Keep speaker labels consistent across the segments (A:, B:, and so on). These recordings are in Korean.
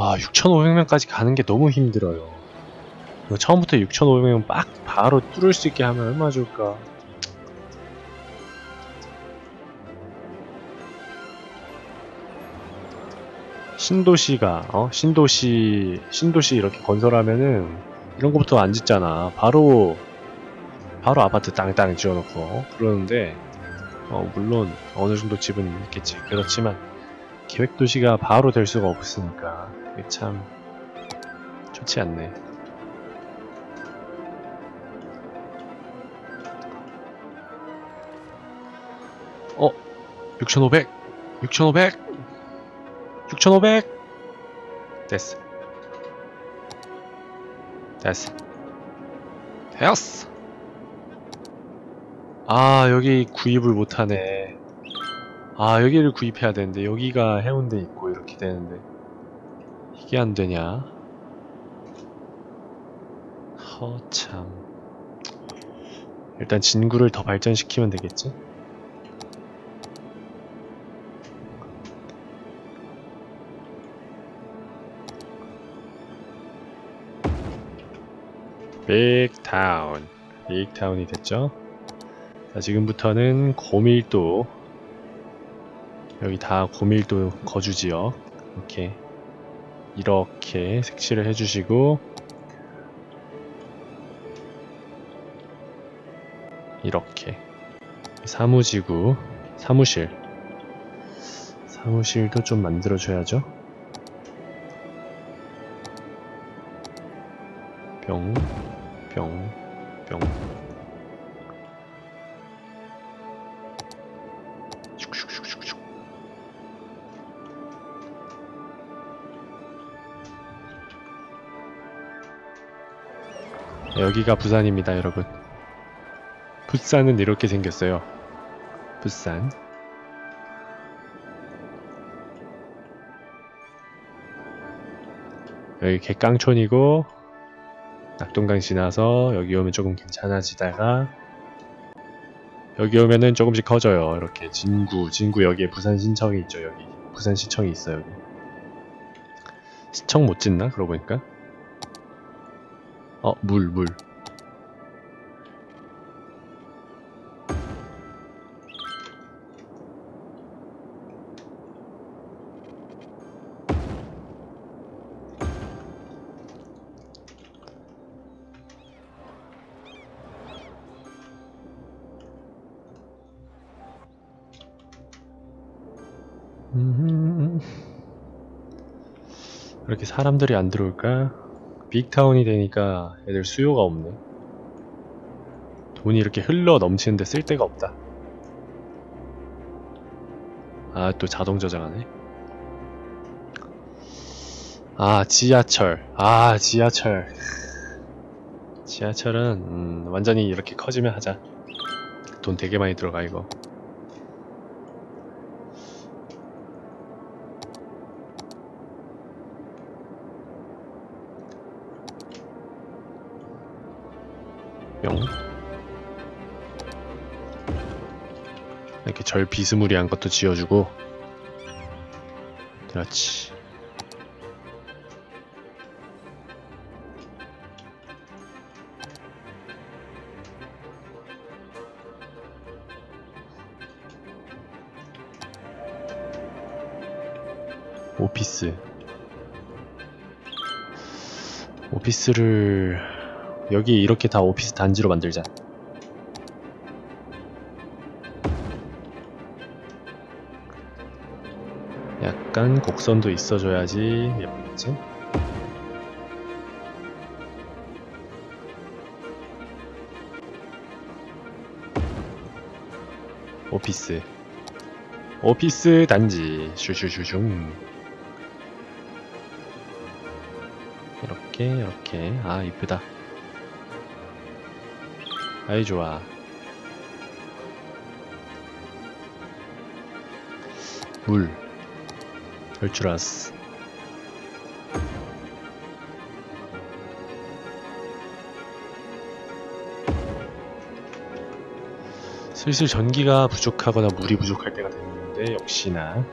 A: 아 6,500명까지 가는 게 너무 힘들어요. 처음부터 6,500명 빡 바로 뚫을 수 있게 하면 얼마나 좋을까. 신도시가 어 신도시 신도시 이렇게 건설하면은 이런 거부터 안 짓잖아. 바로 바로 아파트 땅땅 지어놓고 그러는데 어 물론 어느 정도 집은 있겠지. 그렇지만 계획 도시가 바로 될 수가 없으니까 참 좋지 않네. 어? 6,500 6,500 6,500 됐어. 됐어. 됐어. 아 여기 구입을 못하네. 아 여기를 구입해야 되는데 여기가 해운대 있고 이렇게 되는데 이게 안 되냐? 허참. 일단 진구를 더 발전시키면 되겠지? 빅타운. 빅타운이 됐죠? 자 지금부터는 고밀도. 여기 다 고밀도 거주지역. 이렇게 이렇게 색칠을 해주시고 이렇게 사무지구 사무실 사무실도 좀 만들어줘야죠 병 뿅, 뿅. 여기가 부산입니다, 여러분. 부산은 이렇게 생겼어요. 부산. 여기 객강촌이고 낙동강 지나서 여기 오면 조금 괜찮아지다가 여기 오면은 조금씩 커져요 이렇게 진구 진구 여기에 부산 신청이 있죠 여기 부산 시청이 있어요 여기 시청 못 짓나 그러고 보니까 어 물 물. 음. 이렇게 사람들이 안 들어올까? 빅타운이 되니까 애들 수요가 없네. 돈이 이렇게 흘러 넘치는데 쓸 데가 없다. 아, 또 자동 저장하네. 아, 지하철. 아, 지하철. 지하철은, 음, 완전히 이렇게 커지면 하자. 돈 되게 많이 들어가, 이거. 이렇게 절 비스무리한 것도 지어주고. 그렇지. 오피스. 오피스를 여기 이렇게 다 오피스 단지로 만들자 약간 곡선도 있어줘야지. 예쁘겠지? 오피스. 오피스 단지. 슈슈슈슝. 이렇게 이렇게. 아 이쁘다. 아이 좋아. 물 그럴 줄 알았어. 슬슬 전기가 부족하거나 물이 부족할 때가 됐는데 역시나.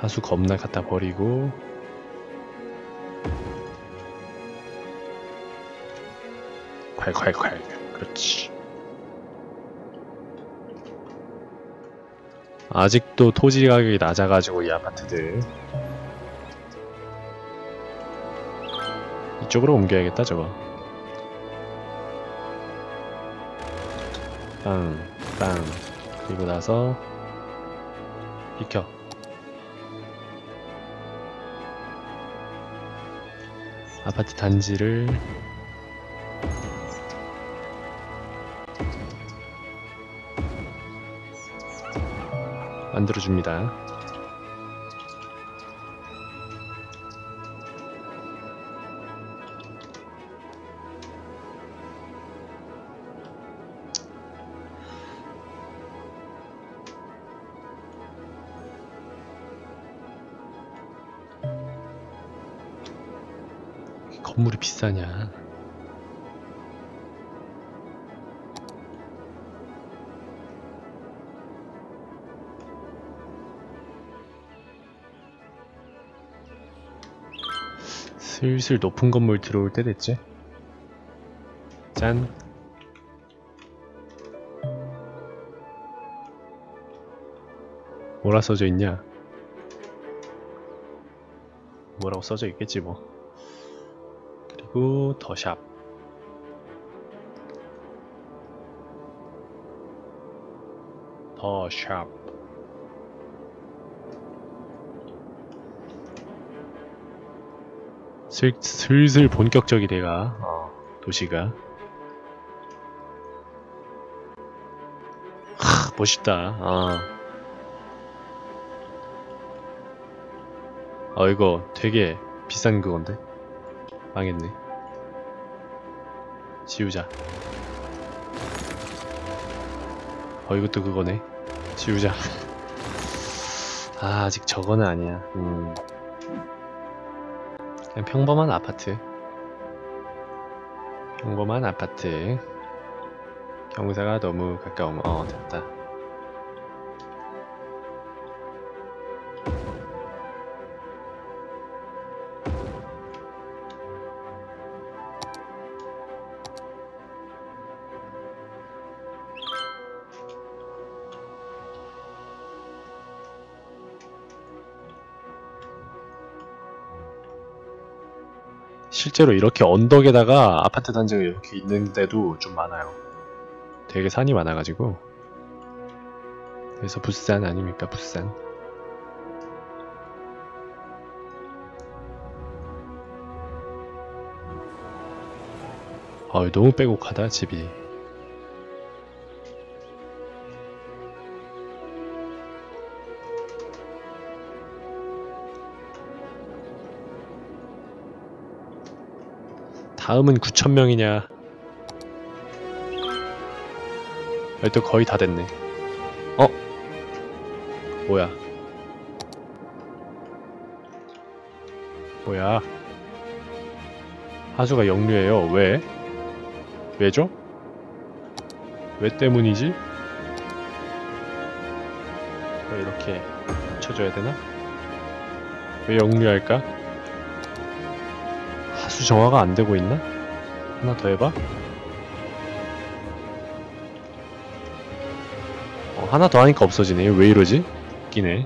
A: 하수 겁나 갖다 버리고. 콸콸콸. 그렇지 아직도 토지 가격이 낮아가지고 이 아파트들. 이쪽으로 옮겨야겠다 저거. 빵, 빵 그리고 나서 비켜. 아파트 단지를 만들어줍니다. 슬슬 높은 건물 들어올 때 됐지? 짠. 뭐라 써져 있냐? 뭐라고 써져 있겠지 뭐. 그리고 더샵. 더샵. 슬, 슬슬 본격적이 돼가 어, 도시가. 하 멋있다. 어. 어 이거 되게 비싼 그건데? 망했네. 지우자. 어 이것도 그거네. 지우자. 아 아직 저거는 아니야. 음. 그냥 평범한 아파트. 평범한 아파트. 경사가 너무 가까우면 어 됐다 실제로 이렇게 언덕에다가 아파트 단지가 이렇게 있는 데도 좀 많아요. 되게 산이 많아가지고. 그래서 부산 아닙니까, 부산. 아, 너무 빼곡하다, 집이. 다음은 9천명이냐 또 거의 다 됐네 어? 뭐야 뭐야 하수가 역류해요 왜? 왜죠? 왜 때문이지? 왜 이렇게 쳐줘야 되나? 왜 역류할까? 하수 정화가 안 되고 있나? 하나 더 해봐. 어, 하나 더 하니까 없어지네. 왜 이러지? 웃기네.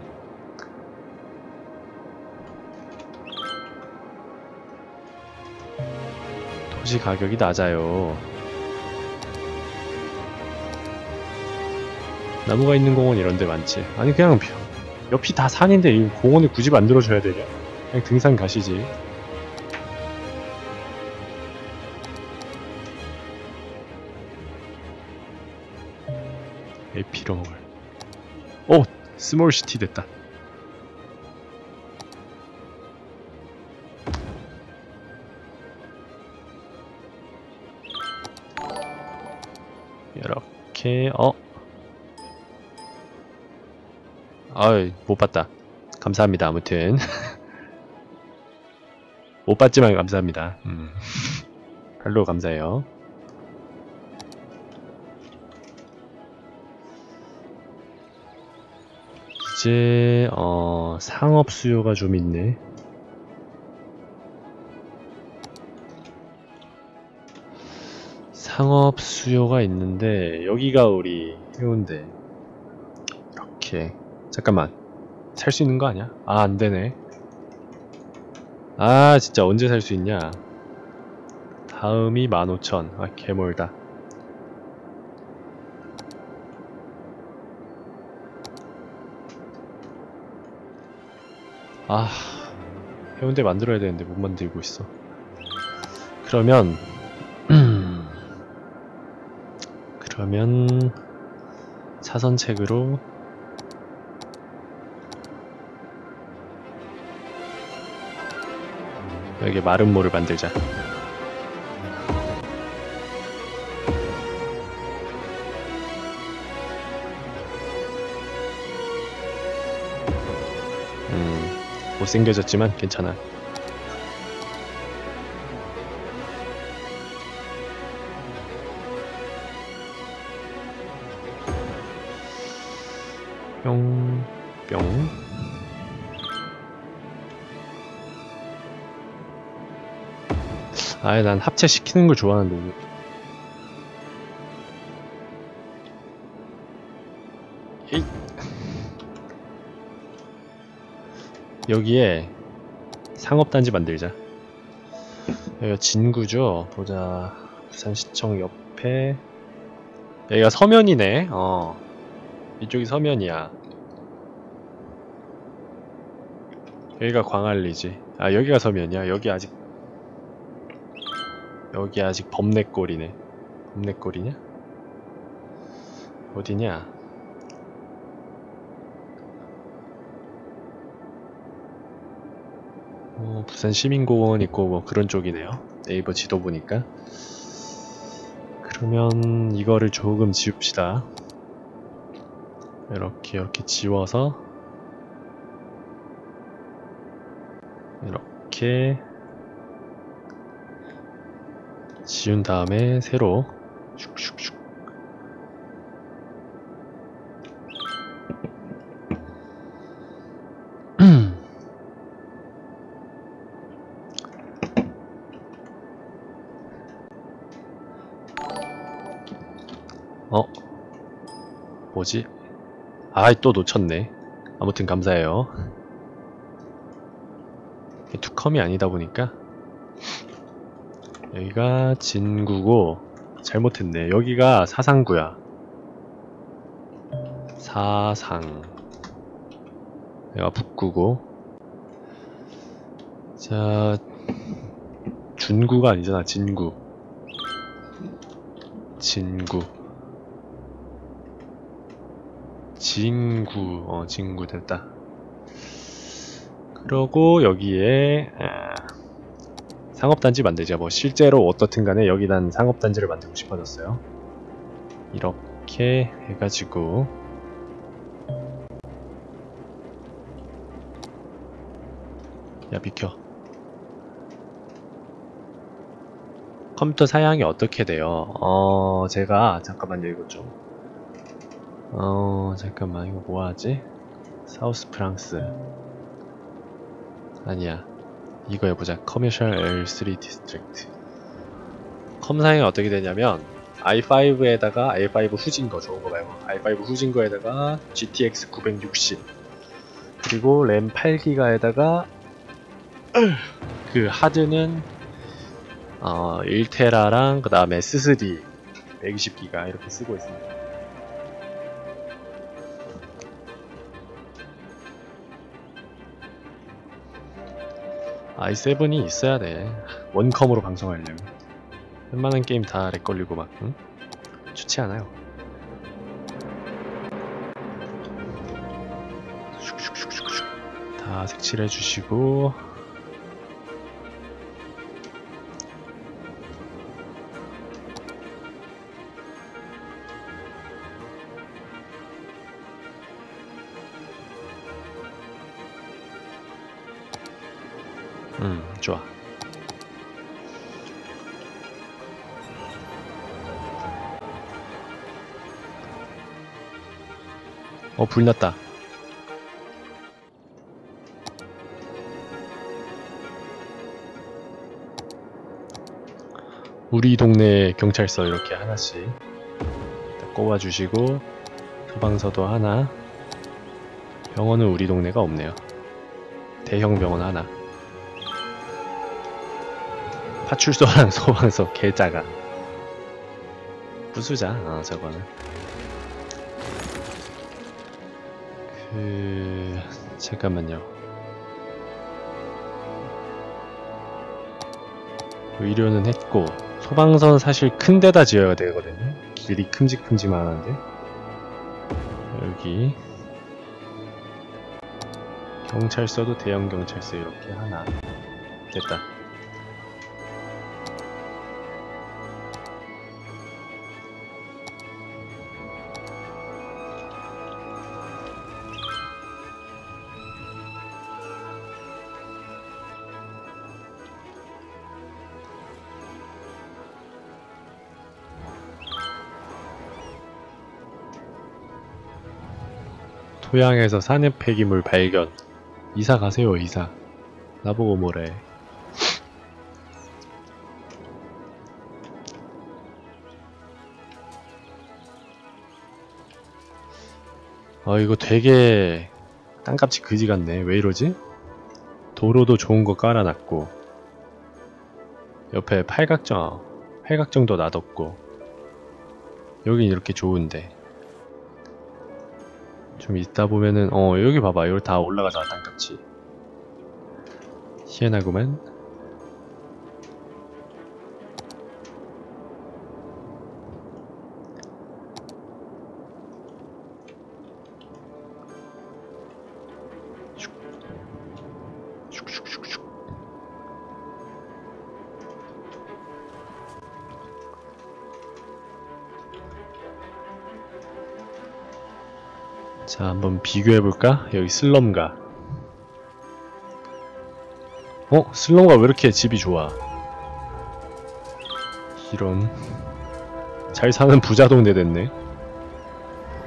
A: 토지 가격이 낮아요. 나무가 있는 공원 이런 데 많지. 아니 그냥 옆이 다 산인데 이 공원을 굳이 만들어줘야 되냐? 그냥 등산 가시지. 에피로멀 오! 스몰시티 됐다 이렇게 어? 아이 못 봤다 감사합니다 아무튼 못 봤지만 감사합니다 음. 별로 감사해요 이제 어 상업 수요가 좀 있네. 상업 수요가 있는데 여기가 우리 해운대 이렇게 잠깐만 살 수 있는 거 아니야? 아 안되네 아 진짜 언제 살 수 있냐 다음이 15,000. 아, 개멀다. 아, 해운대 만들어야 되는데 못 만들고 있어. 그러면, 그러면, 차선책으로 여기 마름모를 만들자. 못생겨졌지만 괜찮아. 뿅, 뿅. 아예 난 합체시키는 걸 좋아하는데. 여기에 상업단지 만들자. 여기가 진구죠. 보자. 부산시청 옆에 여기가 서면이네. 어. 이쪽이 서면이야. 여기가 광안리지. 아 여기가 서면이야. 여기 아직 여기 아직 범내골이네. 범내골이냐? 어디냐? 어, 부산 시민공원 있고 뭐 그런 쪽이네요. 네이버 지도 보니까. 그러면 이거를 조금 지웁시다. 이렇게 이렇게 지워서 이렇게 지운 다음에 새로 슉슉슉 뭐지? 아이 또 놓쳤네. 아무튼 감사해요. 투컴이 아니다 보니까. 여기가 진구고 잘못했네. 여기가 사상구야. 사상. 여기가 북구고. 자 준구가 아니잖아 진구. 진구 진구 어 진구 됐다. 그러고 여기에 아, 상업단지 만들자. 뭐 실제로 어떻든 간에 여기 난 상업단지를 만들고 싶어졌어요. 이렇게 해가지고. 야 비켜. 컴퓨터 사양이 어떻게 돼요? 어 제가 잠깐만요. 이거 좀 어 잠깐만 이거 뭐하지? 사우스 프랑스. 아니야. 이거 해보자. 커머셜 L3 디스트릭트 컴사양이 어떻게 되냐면 i5에다가 i5 후진 거 좋은 거 말고 i5 후진 거에다가 GTX 960 그리고 램 8기가에다가 그 하드는 어 1테라랑 그 다음에 SSD 120기가 이렇게 쓰고 있습니다 i7이 있어야 돼. 원컴으로 방송하려면. 웬만한 게임 다 렉 걸리고 막, 응? 좋지 않아요. 다 색칠해 주시고. 좋아. 어 불났다. 우리 동네 경찰서 이렇게 하나씩 꼽아주시고 소방서도 하나. 병원은 우리 동네가 없네요. 대형 병원 하나. 파출소랑 소방서 개짜가. 부수자 아 저거는. 그 잠깐만요. 의료는 했고 소방서는 사실 큰 데다 지어야 되거든요. 길이 큼직큼직만한데. 여기. 경찰서도 대형 경찰서 이렇게 하나. 됐다 토양에서 산업 폐기물 발견. 이사 가세요, 이사. 나보고 뭐래. 아, 이거 되게 땅값이 그지 같네. 왜 이러지? 도로도 좋은 거 깔아놨고, 옆에 팔각정, 팔각정도 놔뒀고, 여긴 이렇게 좋은데. 좀 있다 보면은 어 여기 봐봐. 여기 다 올라가잖아 땅값이. 희한하구만 자, 한번 비교해볼까? 여기 슬럼가. 어? 슬럼가 왜 이렇게 집이 좋아? 이런. 잘 사는 부자 동네 됐네.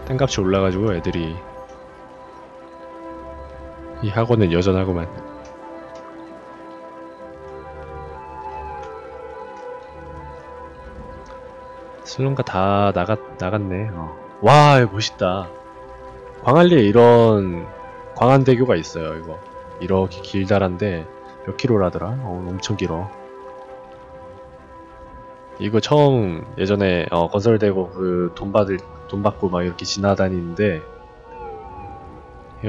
A: 땅값이 올라가지고 애들이. 이 학원은 여전하구만. 슬럼가 다 나갔, 나갔네. 어. 와, 멋있다. 광안리에 이런 광안대교가 있어요 이거. 이렇게 길다란데 몇 킬로라더라? 어, 엄청 길어. 이거 처음 예전에 어, 건설되고 그 돈 받을 돈 받고 막 이렇게 지나다니는데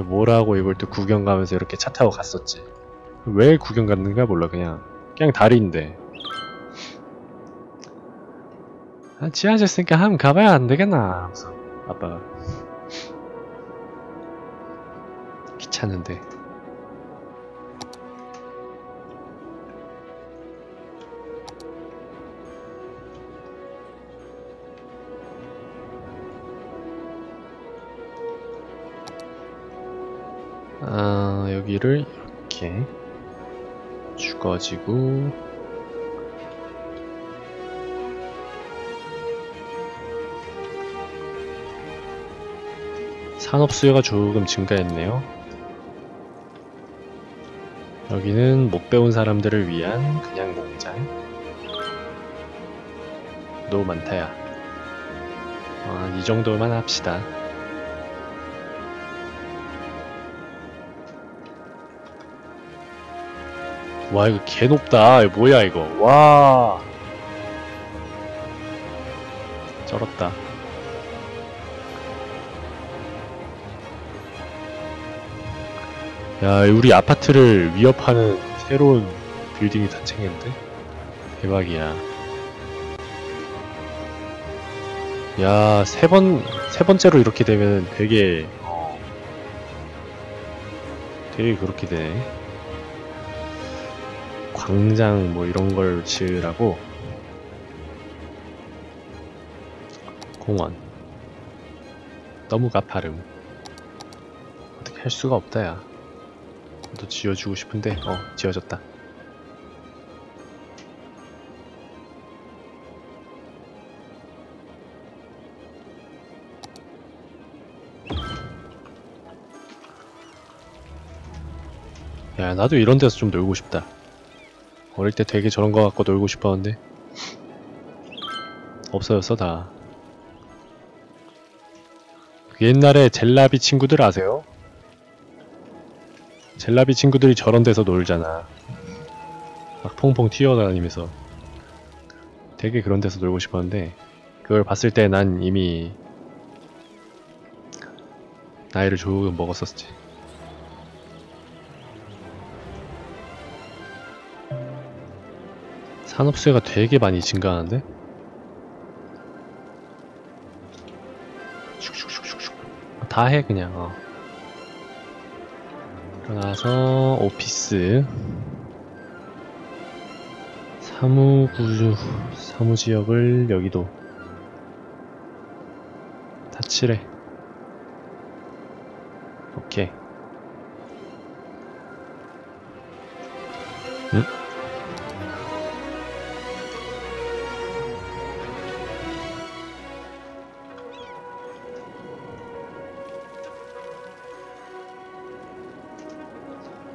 A: 뭐라고 이걸 또 구경 가면서 이렇게 차 타고 갔었지. 왜 구경 갔는가 몰라 그냥. 그냥 다리인데. 아, 지하철 쓰니까 한번 가봐야 안 되겠나? 아빠가 귀찮은데 아 여기를 이렇게 죽어지고 산업 수요가 조금 증가했네요. 여기는 못 배운 사람들을 위한 그냥 농장. 너무 많다야. 아, 이 정도만 합시다. 와, 이거 개 높다. 이거 뭐야, 이거. 와. 쩔었다. 야, 우리 아파트를 위협하는 새로운 빌딩이 탄생했는데? 대박이야. 야, 세 번, 세 번째로 이렇게 되면 되게, 어, 되게 그렇게 되네. 광장 뭐 이런 걸 지으라고. 공원. 너무 가파름. 어떻게 할 수가 없다, 야. 또 지어주고 싶은데 어 지어졌다 야 나도 이런 데서 좀 놀고 싶다 어릴 때 되게 저런 거 갖고 놀고 싶었는데 없어졌어 다. 그 옛날에 젤라비 친구들 아세요? 젤라비 친구들이 저런 데서 놀잖아. 막 퐁퐁 튀어다니면서. 되게 그런 데서 놀고 싶었는데 그걸 봤을 때 난 이미 나이를 조금 먹었었지. 산업수혜가 되게 많이 증가하는데? 다 해 그냥 어. 그러나서 오피스. 사무구주 사무지역을 여기도. 다 칠해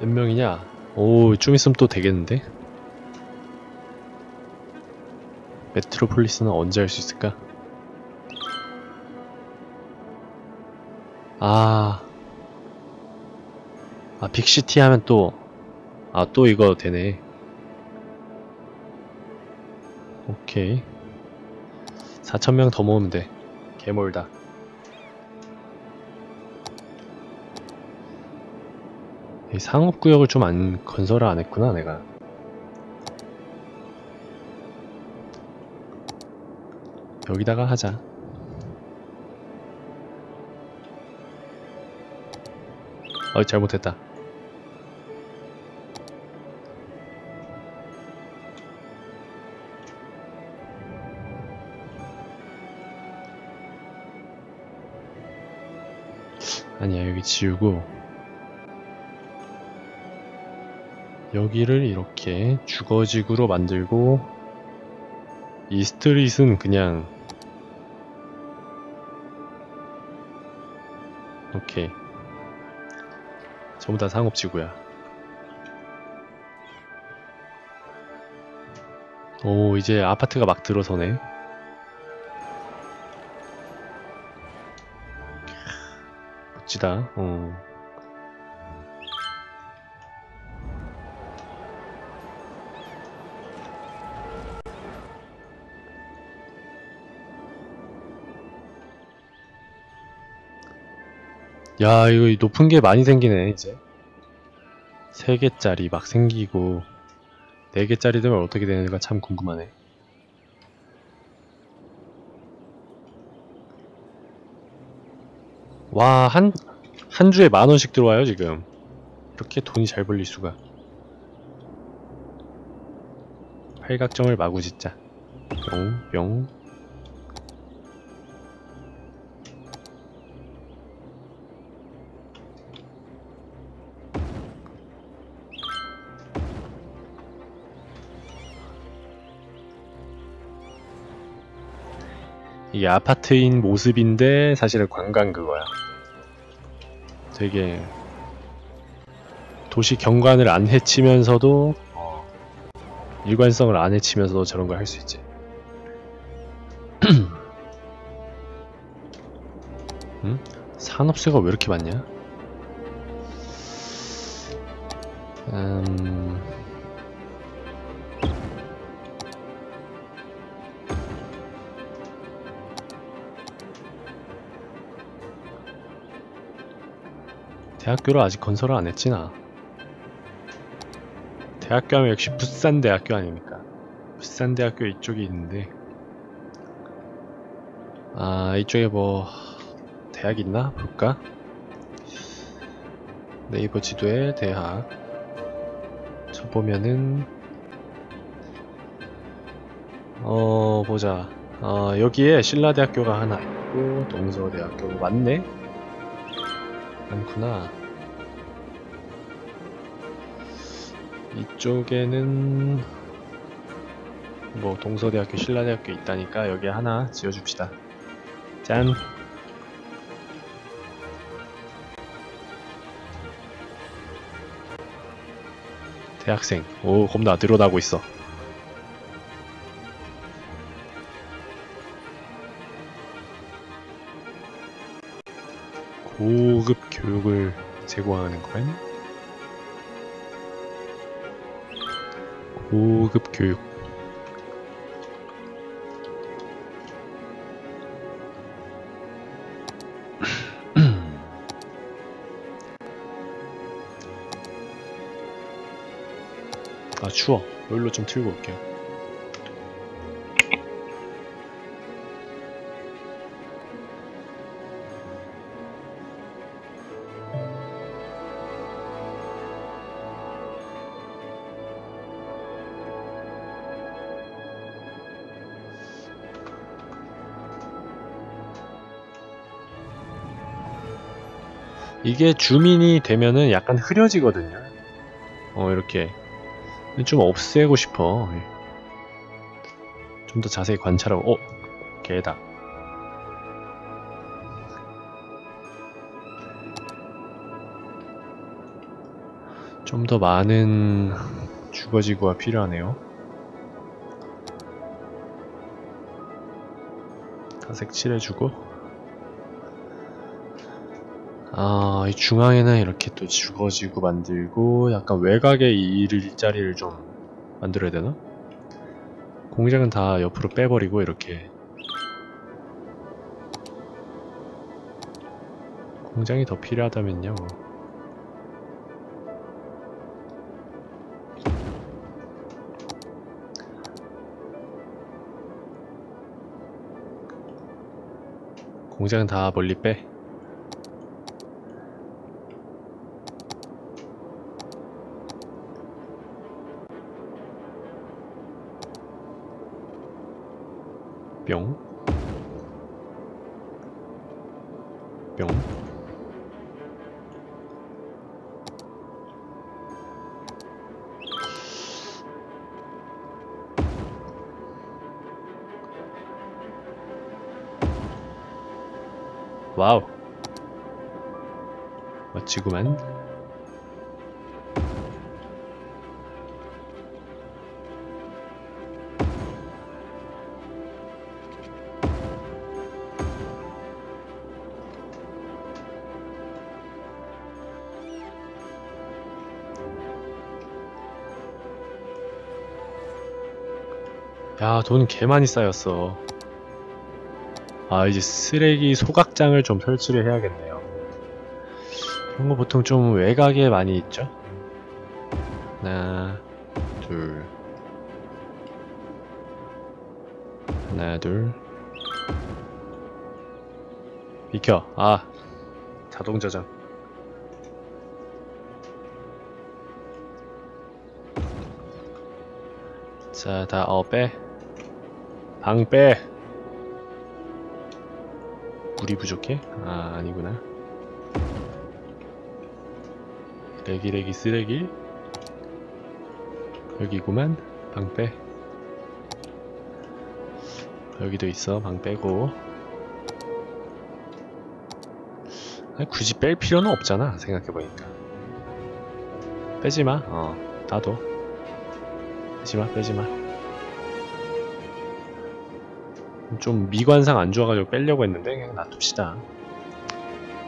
A: 몇 명이냐? 오, 좀 있으면 또 되겠는데? 메트로폴리스는 언제 할 수 있을까? 아. 아, 빅시티 하면 또, 아, 또 이거 되네. 오케이. 4천명 더 모으면 돼. 개몰다. 상업구역을 좀 안 건설을 안 했구나, 내가. 여기다가 하자. 어, 잘못했다. 아니야, 여기 지우고. 여기를 이렇게 주거지구로 만들고, 이 스트릿은 그냥 오케이 전부 다 상업지구야. 오 이제 아파트가 막 들어서네. 멋지다. 어. 야 이거 높은 게 많이 생기네 이제. 3개짜리 막 생기고 4개짜리 되면 어떻게 되는가 참 궁금하네. 와 한 한 주에 만원씩 들어와요 지금. 이렇게 돈이 잘 벌릴 수가. 팔각정을 마구 짓자. 뿅뿅 이게 아파트인 모습인데 사실은 관광 그거야. 되게 도시 경관을 안 해치면서도 어, 일관성을 안 해치면서도 저런 걸 할 수 있지. 응? 산업세가 왜 이렇게 많냐? 음... 대학교를 아직 건설을 안 했지 나. 대학교 하면 역시 부산대학교 아닙니까? 부산대학교 이쪽이 있는데 아 이쪽에 뭐 대학 있나? 볼까? 네이버 지도에 대학 쳐보면은 어 보자 어 여기에 신라대학교가 하나 있고 동서대학교 맞네? 많구나. 이쪽에는 뭐 동서대학교 신라대학교 있다니까 여기 하나 지어줍시다. 짠. 대학생. 오 겁나 늘어나고 있어. 고급 교육을 제공하는 거야? 고급 교육. 아 추워. 여기로 좀 틀고 올게요 이게 주민이 되면은 약간 흐려지거든요. 어 이렇게. 좀 없애고 싶어. 좀 더 자세히 관찰하고. 어? 개다. 좀 더 많은 주거지구가 필요하네요. 가색 칠해주고 아, 이 중앙에는 이렇게 또 주거지구 만들고 약간 외곽에 이 일자리를 좀 만들어야 되나? 공장은 다 옆으로 빼버리고 이렇게. 공장이 더 필요하다면요. 공장은 다 멀리 빼 뿅. 뿅. 와우. 멋지구만. 야, 돈개 많이 쌓였어. 아, 이제 쓰레기 소각장을 좀 설치를 해야겠네요. 이런 거 보통 좀 외곽에 많이 있죠? 하나, 둘. 하나, 둘. 비켜. 아, 자동 저장. 자, 다, 어, 빼. 방 빼. 물이 부족해? 아, 아니구나. 레기 레기 쓰레기. 여기구만. 방 빼. 여기도 있어. 방 빼고. 아니, 굳이 뺄 필요는 없잖아. 생각해보니까. 빼지마. 어, 나도. 빼지마, 빼지마. 좀 미관상 안 좋아가지고 빼려고 했는데 그냥 놔둡시다.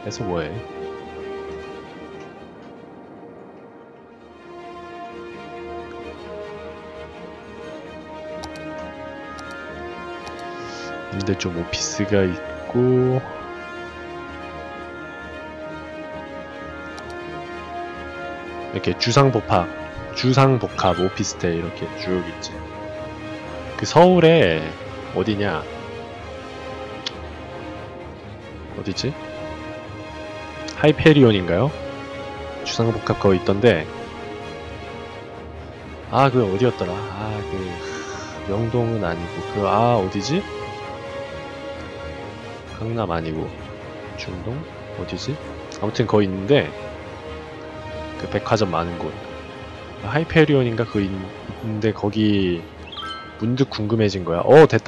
A: 빼서 뭐해? 근데 좀 오피스가 있고 이렇게 주상복합 주상복합 오피스텔 이렇게 쭉 있지. 그 서울에 어디냐? 어디지? 하이페리온인가요? 주상복합 거기 있던데 아그 어디였더라 아 그 명동은 아니고 그 아 어디지? 강남 아니고 중동? 어디지? 아무튼 거기 있는데 그 백화점 많은 곳 하이페리온인가 그 있는데 거기 문득 궁금해진 거야 어 됐다